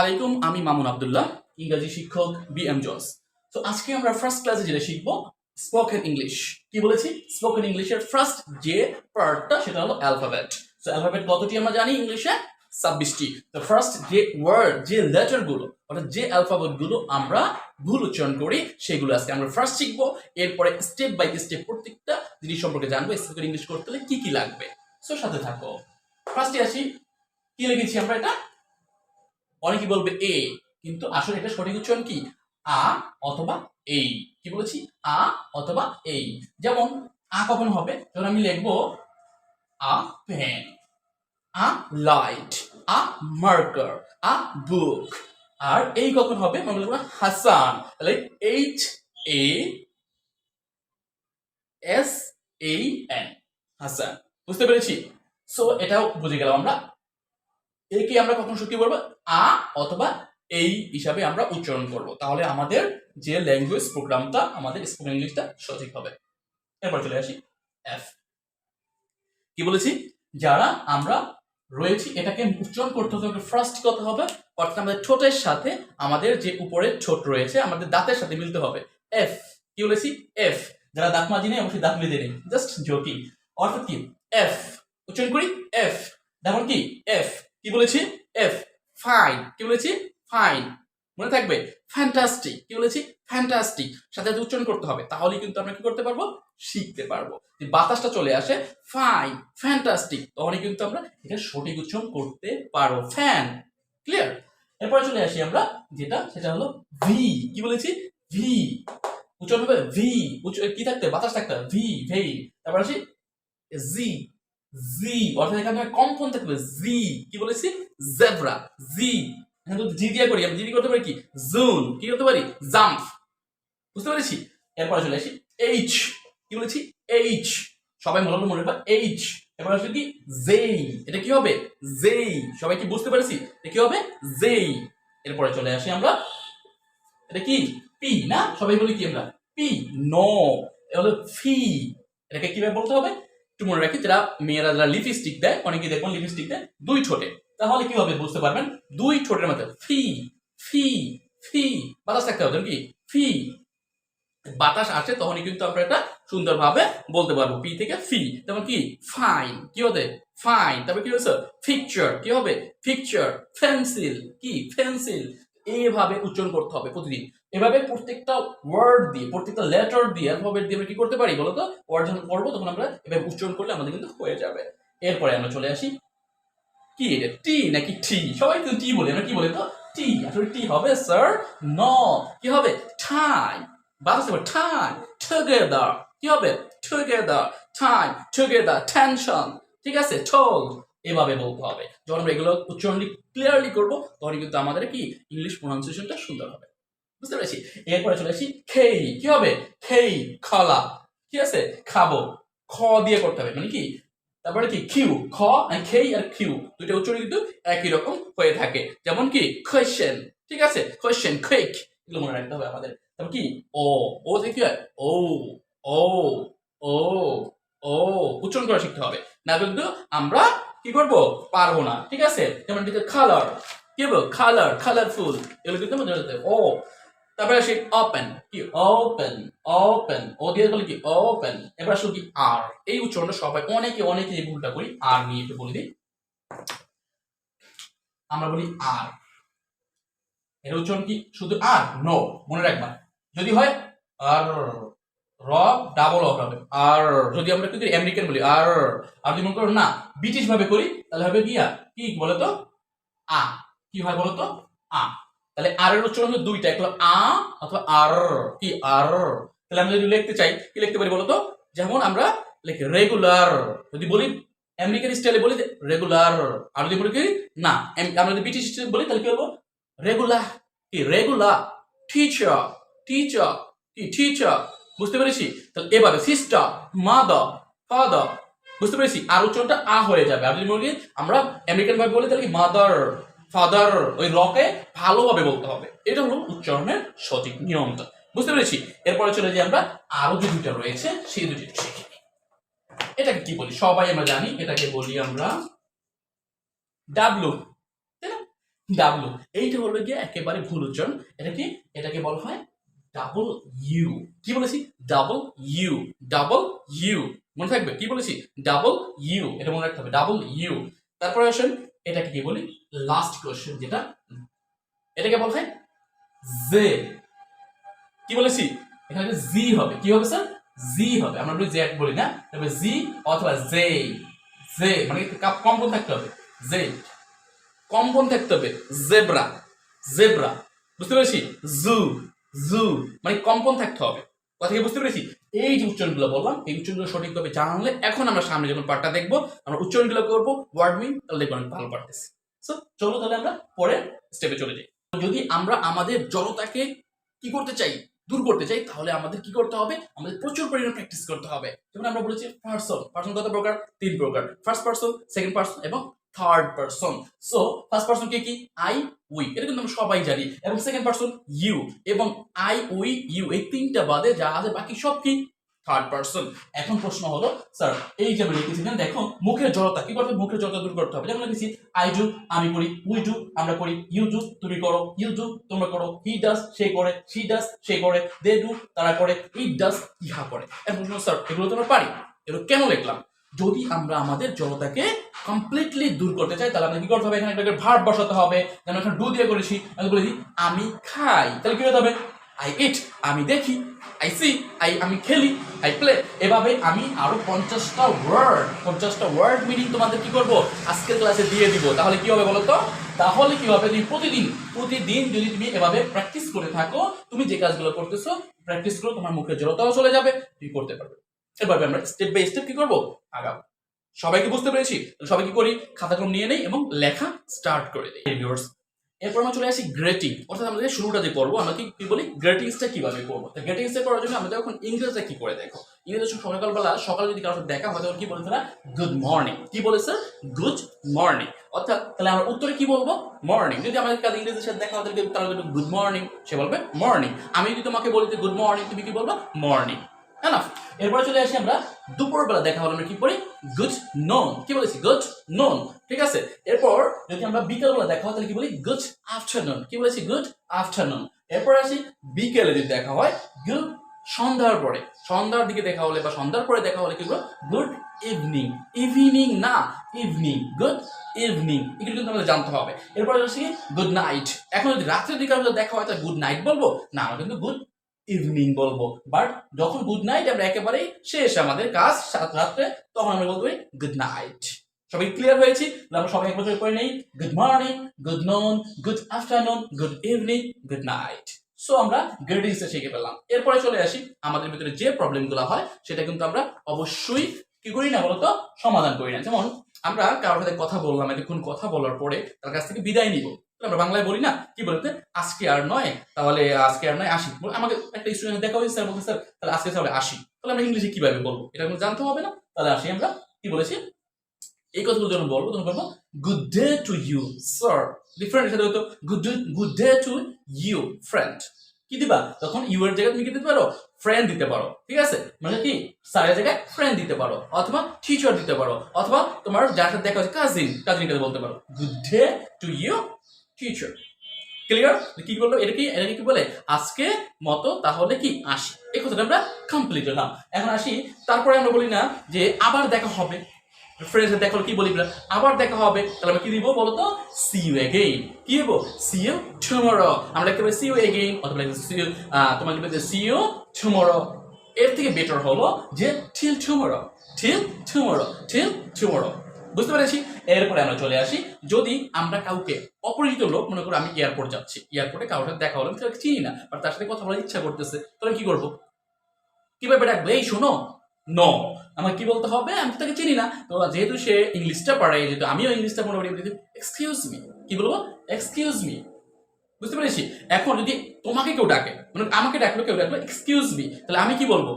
আলাইকুম। আমি মামুন আব্দুল্লাহ, ইংরেজি শিক্ষক বি এম জস তো আজকে আমরা ফার্স্ট ক্লাসে যেটা শিখব স্পোকেন ইংলিশ কি বলেছি? স্পোকেন ইংলিশের ফার্স্ট যে পার্টটা সেটা হলো অ্যালফাবেট তো অ্যালফাবেট কতটি আমরা জানি ইংলিশে? ছাব্বিশটি। তো ফার্স্ট যে ওয়ার্ড যে লেটারগুলো, অর্থাৎ যে অ্যালফাবেটগুলো আমরা ভুল উচ্চারণ করি, সেগুলো আজকে আমরা ফার্স্ট শিখব। এরপরে স্টেপ বাই স্টেপ প্রত্যেকটা জিনিস সম্পর্কে জানব স্পোকেন ইংলিশ করতে হলে কি কি লাগবে। সো সাথে থাকো। ফার্স্টে আসি। কি লিখেছি আমরা এটা? অনেকে বলবে এ, কিন্তু আসলে এটা সঠিক উচ্চারণ কি? আ অথবা এই। কি বলেছি? আ অথবা এই। যেমন, আ কখন হবে? যখন আমি লিখব, a pen a light a marker a book আর এই কখন হবে? আমরা বলব হাসান। তাহলে H A S A N, Hasan. বুঝতে পেরেছি? সো এটাও বুঝে গেলাম আমরা। একে আমরা কখন সত্যি বলব আ অথবা এই হিসাবে আমরা উচ্চারণ করব। তাহলে আমাদের যে ল্যাঙ্গুয়েজ প্রোগ্রামটা আমাদের স্পোকেন ইংলিশটা সঠিক হবে। এরপর চলে আসি। এফ কি বলেছি? যারা আমরা রয়েছি, এটাকে উচ্চারণ করতে হবে ফার্স্ট কথা হবে। অর্থাৎ আমাদের ঠোঁটের সাথে আমাদের যে উপরে ঠোঁট রয়েছে, আমাদের দাঁতের সাথে মিলতে হবে। এফ কি বলেছি? এফ যারা দাঁত মাজি নেই, অবশ্যই দাঁত মিলিয়ে নেই। জাস্ট জোকিং অর্থাৎ কি? এফ উচ্চারণ করি? এফ যেমন কি? এফ কি বলেছি? এফ ফাইন কি বলেছি? ফাইন মনে থাকবে? ফ্যান্টাস্টিক কি বলেছি? ফ্যান্টাস্টিক সাথে উচ্চারণ করতে হবে। তাহলে কিন্তু আমরা কি করতে পারব? শিখতে পারব। বাতাসটা চলে আসে ফাইন ফ্যান্টাস্টিক তখনই কিন্তু আমরা এটা সঠিক উচ্চারণ করতে পারব। ফ্যান ক্লিয়ার এরপরে চলে আসি আমরা, যেটা, সেটা হলো ভি কি বলেছি? ভি উচ্চারণ হবে ভি কি থাকতে বাতাস থাকতে ভি ভেই তারপর আসি জি জি অর্থাৎ এখানে কম্পন থাকবে জি কি বলেছি? জেব্রা জি যদি জি দিয়ে করি, আমি জি করতে পারি কি? জুন কি করতে পারি? জাম্প বুঝতে পেরেছি? এরপরে চলে আসি এইচ কি বলেছি? এইচ সবাই মনে মনে রাখবা এইচ এরপর আসলে কি? জেই এটা কি হবে? জেই সবাই কি বুঝতে পেরেছি? এটা কি হবে? জেই এরপরে চলে আসি আমরা, এটা কি? পি না? সবাই বলি কি আমরা? পি নো এটা হলো ফি এটাকে কীভাবে বলতে হবে? একটু মনে রাখি, যারা মেয়েরা যারা লিপস্টিক দেয় অনেকে দেখবেন লিপস্টিক দেয় দুই ঠোঁটে। তাহলে কি হবে বুঝতে পারবেন? দুই ঠোঁটের মধ্যে ফি ফি ফি, বাতাস থাকতে হবে কি ফি। বাতাস আসে তখনই কিন্তু আমরা এটা সুন্দরভাবে বলতে পারব, পি থেকে ফি। যেমন কি? ফাইন। কি হতে ফাইন। তারপর কি হচ্ছে পিকচার কি হবে? Picture pencil. কি? পেন্সিল। এইভাবে উচ্চারণ করতে হবে প্রতিদিন। এভাবে প্রত্যেকটা ওয়ার্ড দিয়ে, প্রত্যেকটা লেটার দিয়ে অ্যালফাবেট দিয়ে আমরা কি করতে পারি বলতো? ওয়ার্ড যখন পড়ব, তখন আমরা এভাবে উচ্চারণ করলে আমাদের কিন্তু হয়ে যাবে। এরপরে আমরা চলে আসি। কি এটা? টি নাকি টি সবাই তো টি বলে, আমরা কি বলি তো? টি আসলে টি হবে স্যার ন কি হবে? বাতাস হবে টাইম টুগেদার কি হবে? টুগেদার টাইম টুগেদার টেনশন ঠিক আছে? টোল এভাবে বলতে হবে। যখন আমরা এগুলো উচ্চারণ ক্লিয়ারলি করব তখন কিন্তু আমাদের কি? ইংলিশ প্রোনাউন্সিয়েশনটা সুন্দর হবে। বুঝতে পেরেছি? এরপরে চলে আসি, খেই। কি হবে? খেই, খলা। ঠিক আছে? খাব। খ দিয়ে করতে হবে। মানে কি? তারপরে কি? কিউ খ খেই আর কিউ দুইটা উচ্চারণ কিন্তু একই রকম হয়ে থাকে। যেমন কি? কোয়েশ্চেন ঠিক আছে? কোয়েশ্চেন কুইক এগুলো মনে রাখতে হবে আমাদের। তারপর কি? ও। ও থেকে কি হয়? ও। ও। ও। ও। উচ্চারণ করা শিখতে হবে। না কিন্তু আমরা কি করব? পারব না, ঠিক আছে? যেমন দিকে কালার কি বলব? কালার কালারফুল এগুলো কিন্তু মনে রাখতে ও, তারপরে আসি ওপেন কি? ওপেন ওপেন ও দিয়ে বলি কি? ওপেন এবার আসলে কি? আর এই উচ্চারণটা সবাই, অনেকে অনেকে এই ভুলটা করি আর নিয়ে একটু বলে দিই। আমরা বলি আর এর উচ্চারণ কি? শুধু আর নো মনে রাখবা। যদি হয় আর র ডাবল অফ হবে আর যদি আমরা কি করি আমেরিকান বলি, আর আর যদি মনে করো না ব্রিটিশ ভাবে করি, তাহলে হবে আর? কি বলো তো আ। কি হয় বলো তো আ। তাহলে আর এর উচ্চারণ হলো দুইটা একটা আ অথবা আর, কি আর। তাহলে আমরা যদি লিখতে চাই, কি লিখতে পারি বলতো? যেমন আমরা লিখি রেগুলার যদি বলি আমেরিকান স্টাইলে বলি রেগুলার আর যদি বলি কি? না আমরা যদি ব্রিটিশ স্টাইলে বলি, তাহলে কি বলব? রেগুলার কি রেগুলার টিচার টিচার কি টিচার বুঝতে পেরেছি? তাহলে এভাবে সিস্টার মাদার ফাদার বুঝতে পেরেছি? আর উচ্চারণটা আ হয়ে যাবে। আর যদি বলি আমরা আমেরিকান ভাবে বলি, তাহলে মাদার, ফাদার, ওই রকে ভালোভাবে বলতে হবে। এটা হলো উচ্চারণের সঠিক নিয়মটা বুঝতে পেরেছি? এরপরে চলে যাই আমরা। আরও যে দুইটা রয়েছে, সেই দুটি শিখে। এটাকে কি বলি? সবাই আমরা জানি, এটাকে বলি আমরা ডাব্লু ডাব্লু এইটা হলো গিয়ে একেবারে ভুল উচ্চারণ। এটা কি? এটাকে বলা হয় ডাবল ইউ কি বলেছি? ডাবল ইউ ডাবল ইউ মনে থাকবে? কি বলেছি? ডাবল ইউ এটা মনে রাখতে হবে। ডাবল ইউ তারপরে আসেন, এটাকে কি বলি? লাস্ট কোশ্চেন যেটা। এটাকে বলা হয় জে কি বলেছি? এখানে জি হবে। কি হবে স্যার জি হবে। আমরা বলি জেড বলি না? তবে জি অথবা জে জে মানে কাপ- কম্পন থাকতে হবে। জে কম্পন থাকতে হবে। জেব্রা জেব্রা বুঝতে পেরেছি? জু জু মানে কম্পন থাকতে হবে। কথা কি বুঝতে পেরেছি? এই যে উচ্চারণগুলো বললাম, এই উচ্চারণগুলো সঠিকভাবে জানলে এখন আমরা সামনে যখন পাঠটা দেখব, আমরা উচ্চারণগুলো করব ওয়ার্ড মিন তাহলে দেখব ভালো পারতেছি সো চলো তাহলে আমরা পরের স্টেপে চলে যাই। যদি আমরা আমাদের জড়তাকে কি করতে চাই, দূর করতে চাই, তাহলে আমাদের কি করতে হবে? আমাদের প্রচুর পরিমাণে প্র্যাকটিস করতে হবে। যেমন আমরা বলেছি পার্সন পার্সন কত প্রকার? তিন প্রকার। ফার্স্ট পার্সন সেকেন্ড পার্সন এবং third person so first person কে কি? আই উই এটা কিন্তু আমরা সবাই জানি। এবং সেকেন্ড পার্সন ইউ এবং আই উই ইউ এই তিনটা বাদে যা আছে বাকি সব কি? থার্ড পার্সন এখন প্রশ্ন হলো স্যার এই যে আমি লিখেছিলাম দেখো, মুখের জড়তা, কি করতে মুখের জড়তা দূর করতে হবে। যেমন লিখেছি আই ডু আমি করি উই ডু আমরা করি ইউ ডু তুমি করো ইউ ডু তোমরা করো হি ডাস সে করে শি ডাস সে করে দে ডু তারা করে ইট ডাস ইহা করে। এখন প্রশ্ন স্যার এগুলো তো আমরা পারি। এগুলো কেন লিখলাম? যদি আমরা আমাদের জড়তাকে কমপ্লিটলি দূর করতে চাই, তাহলে আমাদের কি করতে হবে? এখানে একটা ভার্ব বসাতে হবে। যেমন এখানে ডু দিয়ে করেছি, আমি বলেছি আমি খাই। তাহলে কি হতে হবে? আই ইট আমি দেখি আই সি আই আমি খেলি আই প্লে এভাবে আমি আরও পঞ্চাশটা ওয়ার্ড পঞ্চাশটা ওয়ার্ড মিনিং তোমাদের কি করব? আজকের ক্লাসে দিয়ে দিব। তাহলে কি হবে বলো তো তাহলে কি হবে? তুমি প্রতিদিন প্রতিদিন যদি তুমি এভাবে প্র্যাকটিস করে থাকো, তুমি যে কাজগুলো করতেছো প্র্যাকটিস করো, তোমার মুখের জড়তাও চলে যাবে, তুমি করতে পারবে। এভাবে আমরা স্টেপ বাই স্টেপ কি করব? আগাবো। সবাইকে বুঝতে পেরেছি? সবাই কি করি? খাতা কলম নিয়ে নেই এবং লেখা স্টার্ট করে দিই। এরপর আমরা চলে আসি গ্রেটিং অর্থাৎ আমরা যে শুরুটা যে করব, আমরা কি বলি? গ্রেটিংসটা কীভাবে করব? তো গ্রেটিংসটা করার জন্য আমাদের এখন ইংরেজিতে কি করে দেখো? ইংরেজি সকালবেলা সকালে যদি কারোর দেখা হয়, তখন কি বলেছে না গুড মর্নিং কি বলেছে গুড মর্নিং অর্থাৎ তাহলে আমরা উত্তরে কি বলব? মর্নিং যদি আমাদের কাছে ইংরেজির সাথে দেখা হয়, তাহলে তারা গুড মর্নিং সে বলবে মর্নিং আমি যদি তোমাকে বলি যে গুড মর্নিং তুমি কি বলব? মর্নিং এরপরে চলে আসি আমরা দুপুরবেলা দেখা হলো আমরা কি পড়ি? গুড নন কি বলেছি? গুড নন ঠিক আছে? এরপর যদি আমরা বিকেলবেলা দেখা হয়, তাহলে কি বলি? গুড আফটারনুন কি বলেছি? গুড আফটারনুন এরপর আসি বিকেলে যদি দেখা হয় গুড সন্ধ্যার পরে। সন্ধ্যার দিকে দেখা হলে বা সন্ধ্যার পরে দেখা হলে কি বলব? গুড ইভিনিং ইভিনিং না ইভিনিং গুড ইভিনিং এগুলো কিন্তু আমাদের জানতে হবে। এরপর আসি গুড নাইট এখন যদি রাত্রের দিকে দেখা হয়, তাহলে গুড নাইট বলব? না, আমরা কিন্তু গুড ইভিনিং বলব। বাট যখন গুড নাইট আমরা একেবারেই শেষ আমাদের কাজ সাত রাত্রে, তখন আমরা বলতে পারি গুড নাইট সবাই ক্লিয়ার হয়েছি? আমরা সবাই একবছর করে নেই। Good morning good noon good afternoon good evening good night so আমরা গ্রেডিংসে শিখে পেলাম এরপরে চলে আসি। আমাদের ভিতরে যে প্রবলেমগুলো হয়, সেটা কিন্তু আমরা অবশ্যই কি করি না বলতো? সমাধান করি না। যেমন আমরা কারোর সাথে কথা বললাম, এতক্ষণ কথা বলার পরে তার কাছ থেকে বিদায় নিব। আমরা বাংলায় বলি না, কি বলতে? আজকে আর নয়, তাহলে আজকে আর নয় আসি আমাকে একটা স্টুডেন্ট দেখা হয়েছে স্যার বলতে স্যার তাহলে আজকে তাহলে আসি তাহলে আমরা ইংলিশে কীভাবে বলব? এটা কিন্তু জানতে হবে না? তাহলে আসি আমরা। কি বলেছি? এই কথাগুলো যখন বলব, তখন বলব good day to you sir different সাথে হতো good good day to you friend কি দিবা? তখন ইউ এর জায়গায় তুমি কি দিতে পারো? ফ্রেন্ড দিতে পারো। ঠিক আছে? মানে কি? স্যারের জায়গায় ফ্রেন্ড দিতে পারো। অথবা টিচার দিতে পারো। অথবা তোমার যার সাথে দেখা হচ্ছে কাজিন কাজিনকে বলতে পারো। Good day to you teacher clear কি বলব এটা কি এটা কি বলে? আজকে মতো তাহলে কি? আসি। এই কথাটা আমরা কমপ্লিট হলাম। এখন আসি, তারপরে আমরা বলি না যে আবার দেখা হবে। ফ্রেন্ডের দেখা কি বলি? আবার দেখা হবে। তাহলে আমরা কি দিব বলো তো সি ইউ এগেইন কি দিব? সি ইউ টুমরো আমরা লিখতে পারি সি ইউ এগেইন অথবা সি ইউ তোমার লিখবে সি ইউ টুমরো এর থেকে বেটার হলো যে till tomorrow till tomorrow till tomorrow বুঝতে পেরেছি? এরপরে আমরা চলে আসি। যদি আমরা কাউকে অপরিচিত লোক মনে করো আমি এয়ারপোর্ট যাচ্ছি এয়ারপোর্টে কারোর সাথে দেখা হলো আমি চিনি না আর তার সাথে কথা বলার ইচ্ছা করতেছে, তাহলে কি করব? কীভাবে ডাকবো? এই, শোনো। ন আমার কি বলতে হবে? আমি তাকে চিনি না। তো যেহেতু সে ইংলিশটা পারে, যেহেতু আমিও ইংলিশটা মোটামুটি এক্সকিউজ মি কি বলব? এক্সকিউজ মি বুঝতে পেরেছি? এখন যদি তোমাকে কেউ ডাকে মানে আমাকে ডাকলো, কেউ ডাকলো এক্সকিউজ মি তাহলে আমি কি বলব?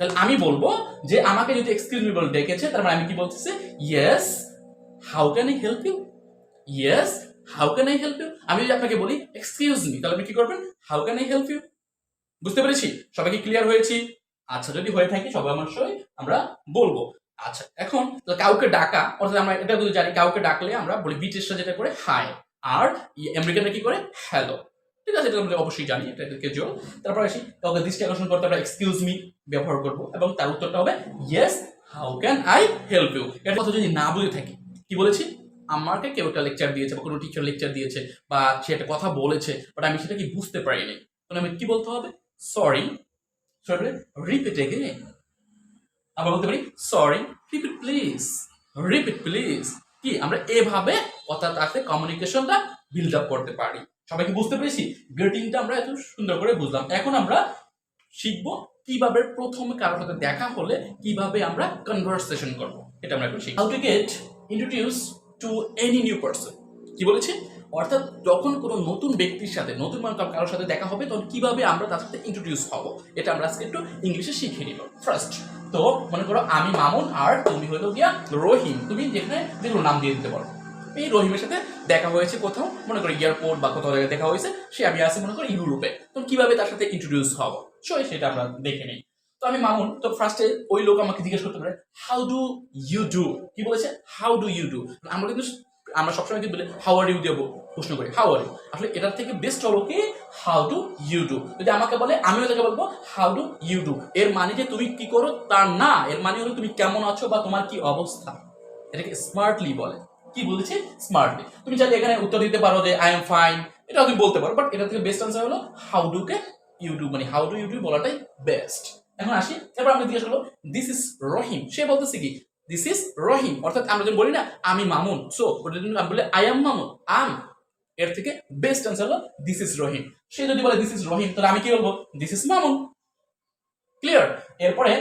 তাহলে আমি বলব যে আমাকে যদি এক্সকিউজ মি বলে ডেকেছে, তার মানে আমি কি বলতেছি? Yes how can I help you yes how can I help you আমি যদি আপনাকে বলি এক্সকিউজ মি তাহলে আপনি কি করবেন? How can I help you বুঝতে পেরেছি? সবাইকে ক্লিয়ার হয়েছি? আচ্ছা যদি হয়ে থাকে, সবাই আমার সঙ্গে আমরা বলব। আচ্ছা এখন কাউকে ডাকা, অর্থাৎ আমরা এটা যদি জানি, কাউকে ডাকলে আমরা বলি ব্রিটিশরা যেটা করে হাই আর আমেরিকানরা কি করে? হ্যালো ঠিক আছে, এটা আমরা অবশ্যই জানি, এটা ক্যাজুয়াল তারপর আসি, কাউকে দৃষ্টি আকর্ষণ করতে আমরা এক্সকিউজ মি ব্যবহার করব, এবং তার উত্তরটা হবে yes how can I help you এর কথা যদি না বুঝে থাকি, কি বলেছি? আমাকে কেউ একটা লেকচার দিয়েছে বা কোনো টিচার লেকচার দিয়েছে বা সে একটা কথা বলেছে বাট আমি সেটা কি বুঝতে পারিনি। তাহলে আমি কি বলতে হবে? সরি সরি রিপিট এগেন আবার বলতে পারি sorry repeat please repeat please কি, আমরা এভাবে কথা তাতে কমিউনিকেশনটা বিল্ড আপ করতে পারি। সবাইকে বুঝতে পেরেছি? গ্রেটিংটা আমরা এত সুন্দর করে বুঝলাম। এখন আমরা শিখব কীভাবে প্রথমে কারোর সাথে দেখা হলে কীভাবে আমরা কনভারসেশন করব। এটা আমরা এখন শিখব how to get introduce to any new person কি বলেছে? অর্থাৎ যখন কোনো নতুন ব্যক্তির সাথে, নতুন মানুষ কারোর সাথে দেখা হবে, তখন কীভাবে আমরা তার সাথে ইন্ট্রোডিউস হব? এটা আমরা আজকে একটু ইংলিশে শিখে নিব। ফার্স্ট তো মনে করো আমি মামুন আর তুমি হলো গিয়া রহিম। তুমি যেখানে যেগুলো নাম দিয়ে দিতে পারো। এই রহিমের সাথে দেখা হয়েছে কোথাও। মনে করো এয়ারপোর্ট বা কোথাও জায়গায় দেখা হয়েছে, সে আমি আসি মনে করো ইউরোপে। তো কীভাবে তার সাথে ইন্ট্রোডিউস হব? সো সেটা আমরা দেখে নিই। তো আমি মামুন, তো ফার্স্টে ওই লোক আমাকে জিজ্ঞেস করতে পারে হাউ ডু ইউ ডু কি বলেছে? হাউ ডু ইউ ডু আমরা কিন্তু আমরা সবসময় কিন্তু বলি হাউ আর ইউ দেবো প্রশ্ন করি হাউ আর ইউ আসলে এটার থেকে বেস্ট হলো কি হাউ ডু ইউ ডু যদি আমাকে বলে, আমিও তাকে বলব হাউ ডু ইউ ডু এর মানে যে তুমি কি করো তার না, এর মানে হলো তুমি কেমন আছো বা তোমার কি অবস্থা। এটাকে স্মার্টলি বলে। কি বলেছে? স্মার্টলি তুমি চাইলে এখানে উত্তর দিতে পারো যে আই এম ফাইন এটা তুমি বলতে পারো বাট এটা থেকে বেস্ট আনসার হলো হাউ ডু কে ইউটিউব মানে হাউ ডু ইউটিউব বলাটাই বেস্ট এখন আসি এবার আমরা জিজ্ঞেস করল দিস ইজ রহিম সে বলতেছে কি? দিস ইজ রহিম অর্থাৎ আমরা যখন বলি না, আমি মামুন সো ওটা যদি আমি বলি আই এম মামুন আম এর থেকে বেস্ট আনসার হলো দিস ইজ রহিম সে যদি বলে দিস ইজ রহিম তাহলে আমি কি বলব? This is Mamun. ক্লিয়ার এরপরে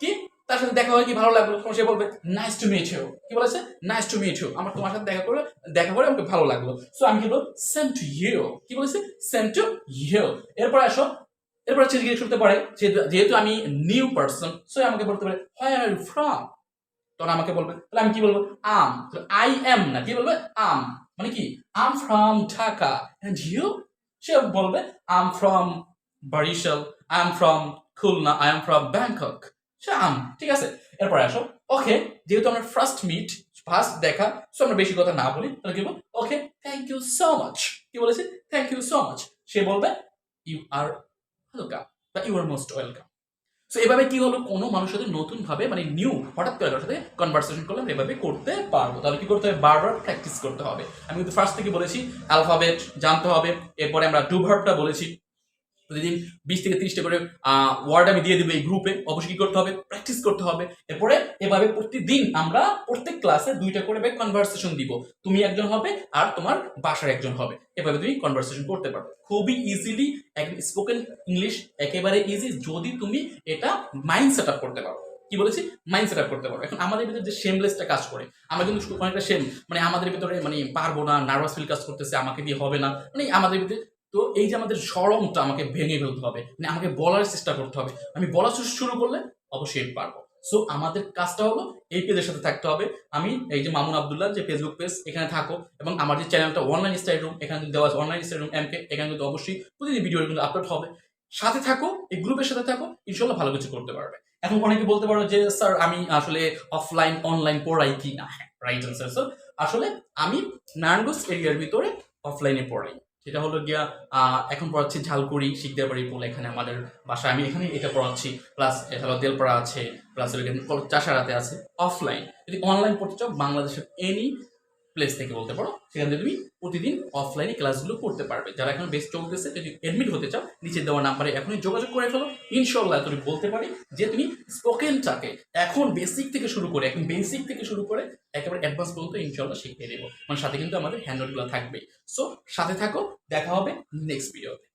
কি? তার সাথে দেখা হয় কি ভালো লাগল? তখন সে বলবে নাইস টু মিট ইউ কি বলেছে? নাইস টু মিট ইউ আমার তোমার সাথে দেখা করে দেখা করে আমাকে ভালো লাগল। সো আমি কি বলব? সেম টু ইউ কি বলেছে? সেম টু ইউ এরপর আসো, এরপর হচ্ছে জিজ্ঞেস করতে পারে, যেহেতু আমি নিউ পার্সন সো আমাকে বলতে পারে হোয়ার আর ইউ ফ্রম তখন আমাকে বলবে, তাহলে আমি কি বলব? আম আই এম না, কি বলবে? আম মানে কি? I'm from Dhaka and you সে বলবে I'm from Barishal I am from Khulna I am from Bangkok say I'm ঠিক আছে। এরপরে আসো। ওকে যেহেতু আমরা ফার্স্ট মিট ফার্স্ট দেখা সো আমরা বেশি কথা না বলি, তাহলে কি বলব? Okay thank you so much কি বলেছে? থ্যাংক ইউ সো মাচ সে বলবে ইউ আর ওয়েলকাম বা you are most welcome so এভাবে কি হলো? কোনো মানুষের সাথে নতুন ভাবে মানে নিউ হঠাৎ করে কারোর সাথে কনভারসেশন করলে এভাবে করতে পারব। তাহলে কি করতে হবে? বারবার প্র্যাকটিস করতে হবে। আমি কিন্তু ফার্স্ট থেকে বলেছি অ্যালফাবেট জানতে হবে। এরপরে আমরা ডু ভার্বটা বলেছি। প্রতিদিন বিশ থেকে ত্রিশটা করে ওয়ার্ড আমি দিয়ে দেবো এই গ্রুপে অবশ্যই কি করতে হবে? প্র্যাকটিস করতে হবে। এরপরে এভাবে প্রতিদিন আমরা প্রত্যেক ক্লাসে দুইটা করে কনভারসেশন দিব। তুমি একজন হবে আর তোমার বাসার একজন হবে। এভাবে তুমি কনভারসেশন করতে পারবে। খুবই ইজিলি স্পোকেন ইংলিশ একেবারে ইজি যদি তুমি এটা মাইন্ড সেট আপ করতে পারো। কি বলেছি? মাইন্ড সেট আপ করতে পারো। এখন আমাদের ভিতরে যে শেমলেসটা কাজ করে, আমরা কিন্তু অনেকটা শেম মানে আমাদের ভিতরে মানে পারব না নার্ভাস ফিল কাজ করতেছে, আমাকে দিয়ে হবে না। মানে আমাদের ভিতরে তো এই যে আমাদের সরমটা আমাকে ভেঙে ফেলতে হবে মানে আমাকে বলার চেষ্টা করতে হবে। আমি বলা শুরু করলে অবশ্যই পারব। সো আমাদের কাজটা হলো এই পেজের সাথে থাকতে হবে। আমি এই যে মামুন আবদুল্লাহ যে ফেসবুক পেজ এখানে থাকো এবং আমার যে চ্যানেলটা অনলাইন স্টাডি রুম এখানে কিন্তু দেওয়া অনলাইন স্টাডি রুম এমকে এখানে কিন্তু অবশ্যই প্রতিদিন ভিডিও কিন্তু আপলোড হবে। সাথে থাকো, এই গ্রুপের সাথে থাকো ইনশাল্লাহ ভালো কিছু করতে পারবে। এখন অনেকে বলতে পারো যে, স্যার, আমি আসলে অফলাইন অনলাইন পড়াই কি? না রাইট আনসার স্যার আসলে আমি নারায়ণগঞ্জ এরিয়ার ভিতরে অফলাইনে পড়াই। সেটা হলো গিয়া এখন পড়াচ্ছি ঝালকুড়ি শিখদেবাড়ি বলে এখানে আমাদের বাসায়। আমি এখানে এটা পড়াচ্ছি। প্লাস এছাড়াও দেলপাড়া আছে, প্লাস চাষারাতে আছে। অফলাইন, যদি অনলাইন পড়তে চাও, বাংলাদেশের এনি প্লেস থেকে বলতে পারো, সেখান থেকে তুমি প্রতিদিন অফলাইনে ক্লাসগুলো করতে পারবে। যারা এখন বেস্ট চলতেছে, যদি অ্যাডমিট হতে চাও নিচে দেওয়া নাম্বারে এখনই যোগাযোগ করে ফেলো। ইনশাল্লাহ তুমি বলতে পারি যে তুমি স্পোকেনটাকে এখন বেসিক থেকে শুরু করে, এখন বেসিক থেকে শুরু করে একেবারে অ্যাডভান্স পর্যন্ত ইনশাল্লাহ শিখিয়ে দেবো। মানে সাথে কিন্তু আমাদের হ্যান্ডলগুলো থাকবে সো সাথে থাকো, দেখা হবে নেক্সট ভিডিওতে